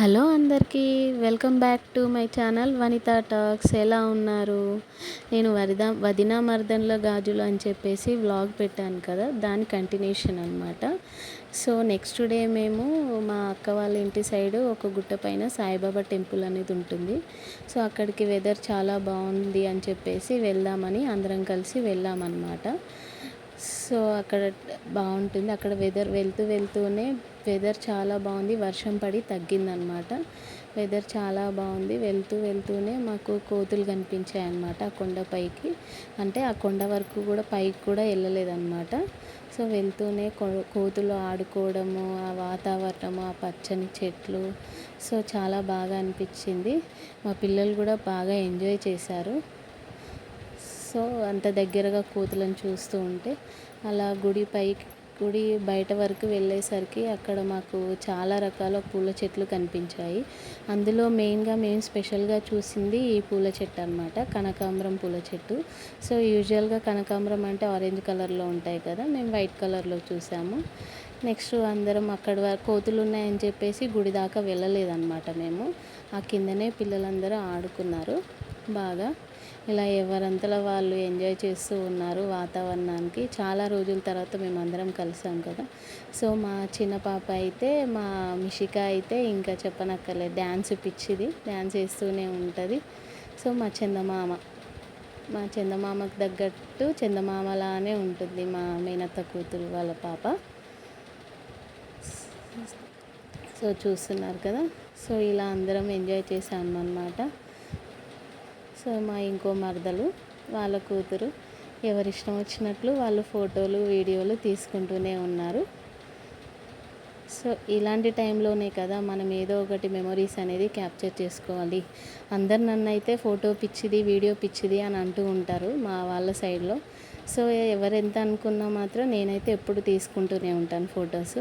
Hello అందరికీ welcome back to my channel Vanitha talks. ఎలా ఉన్నారు? నేను వరిదా వదినా మర్దన్ల గాజులు అని చెప్పేసి వ్లాగ్ పెట్టాను కదా దాని కంటిన్యూషన్ అనమాట సో నెక్స్ట్ డే మేము మా అక్క వాళ్ళ ఇంటి సైడ్ ఒక గుట్ట పైన సాయిబాబా టెంపుల్ అనేది ఉంటుంది. సో అక్కడికి వెదర్ చాలా బాగుంది అని చెప్పేసి వెళ్దామని అందరం కలిసి వెళ్ళామన్నమాట. సో అక్కడ బాగుంటుంది. అక్కడ వెదర్ వెళ్తూ వెళ్తూనే వెదర్ చాలా బాగుంది. వర్షం పడి తగ్గిందనమాట వెదర్ చాలా బాగుంది. వెళ్తూ వెళ్తూనే మాకు కోతులు కనిపించాయి అన్నమాట ఆ కొండపైకి అంటే ఆ కొండ వరకు కూడా పైకి కూడా వెళ్ళలేదన్నమాట. సో వెళ్తూనే కోతులు ఆడుకోవడము ఆ వాతావరణము ఆ పచ్చని చెట్లు. సో చాలా బాగా అనిపించింది. మా పిల్లలు కూడా బాగా ఎంజాయ్ చేశారు. సో అంత దగ్గరగా కోతులను చూస్తూ ఉంటే అలా గుడి పైకి గుడి బయట వరకు వెళ్ళేసరికి అక్కడ మాకు చాలా రకాల పూల చెట్లు కనిపించాయి. అందులో మెయిన్గా మేము స్పెషల్గా చూసింది ఈ పూల చెట్టు అనమాట కనకాంబరం పూల చెట్టు. సో యూజువల్గా కనకాంబరం అంటే ఆరెంజ్ కలర్లో ఉంటాయి కదా మేము వైట్ కలర్లో చూసాము. నెక్స్ట్ అందరం అక్కడ కోతులు ఉన్నాయని చెప్పేసి గుడి దాకా వెళ్ళలేదన్నమాట మేము. ఆ కిందనే పిల్లలందరూ ఆడుకున్నారు. బాగా. ఇలా ఎవరంతలో వాళ్ళు ఎంజాయ్ చేస్తూ ఉన్నారు వాతావరణానికి. చాలా రోజుల తర్వాత మేము అందరం కలిసాం కదా. సో మా చిన్న పాప అయితే మా మిషిక అయితే ఇంకా చెప్పనక్కర్లేదు. డ్యాన్స్ పిచ్చిది. డ్యాన్స్ వేస్తూనే ఉంటుంది. సో మా చందమామ. మా చందమామకు తగ్గట్టు చందమామలానే ఉంటుంది మా మేనత్త కూతురు వాళ్ళ పాప. సో చూస్తున్నారు కదా. సో ఇలా అందరం ఎంజాయ్ చేసాము అనమాట సో మా ఇంకో మరదలు వాళ్ళ కూతురు ఎవరిష్టం వచ్చినట్లు వాళ్ళు ఫోటోలు వీడియోలు తీసుకుంటూనే ఉన్నారు. సో ఇలాంటి టైంలోనే కదా మనం ఏదో ఒకటి మెమరీస్ అనేది క్యాప్చర్ చేసుకోవాలి. అందరు నన్ను అయితే ఫోటో పిచ్చిది వీడియో పిచ్చిది అని అంటూ ఉంటారు మా వాళ్ళ సైడ్లో. సో ఎవరెంత అనుకున్నా మాత్రం నేనైతే ఎప్పుడు తీసుకుంటూనే ఉంటాను ఫొటోస్.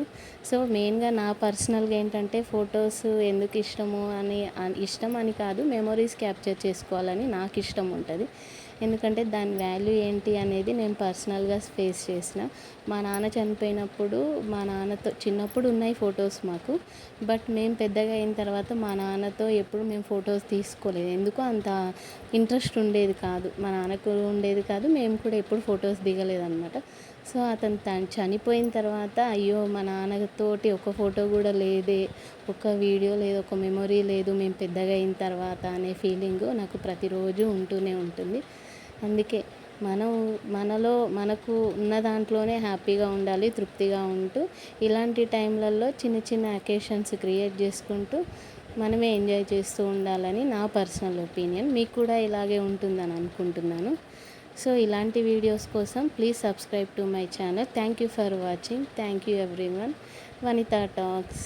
సో మెయిన్గా నా పర్సనల్గా ఏంటంటే ఫొటోస్ ఎందుకు ఇష్టము అని ఇష్టం అని కాదు మెమొరీస్ క్యాప్చర్ చేసుకోవాలని నాకు ఇష్టం ఉంటుంది. ఎందుకంటే దాని వాల్యూ ఏంటి అనేది నేను పర్సనల్గా ఫేస్ చేసిన. మా నాన్న చనిపోయినప్పుడు మా నాన్నతో చిన్నప్పుడు ఉన్నాయి ఫొటోస్ మాకు. బట్ మేము పెద్దగా అయిన తర్వాత మా నాన్నతో ఎప్పుడు మేము ఫొటోస్ తీసుకోలేదు. ఎందుకు అంత ఇంట్రెస్ట్ ఉండేది కాదు. మా నాన్నకు ఉండేది కాదు మేము కూడా ఎప్పుడు ఫొటోస్ దిగలేదన్నమాట. సో అతను తను చనిపోయిన తర్వాత అయ్యో మా నాన్నతోటి ఒక ఫోటో కూడా లేదే ఒక వీడియో లేదు ఒక మెమొరీ లేదు మేము పెద్దగా అయిన తర్వాత అనే ఫీలింగ్ నాకు ప్రతిరోజు ఉంటూనే ఉంటుంది. అందుకే మనం మనలో మనకు ఉన్న దాంట్లోనే హ్యాపీగా ఉండాలి తృప్తిగా ఉంటూ ఇలాంటి టైంలలో చిన్న చిన్న అకేషన్స్ క్రియేట్ చేసుకుంటూ మనమే ఎంజాయ్ చేస్తూ ఉండాలని నా పర్సనల్ ఒపీనియన్. మీకు కూడా ఇలాగే ఉంటుందని అనుకుంటున్నాను. సో ఇలాంటి వీడియోస్ కోసం please subscribe to my channel thank you for watching thank you everyone Vanitha talks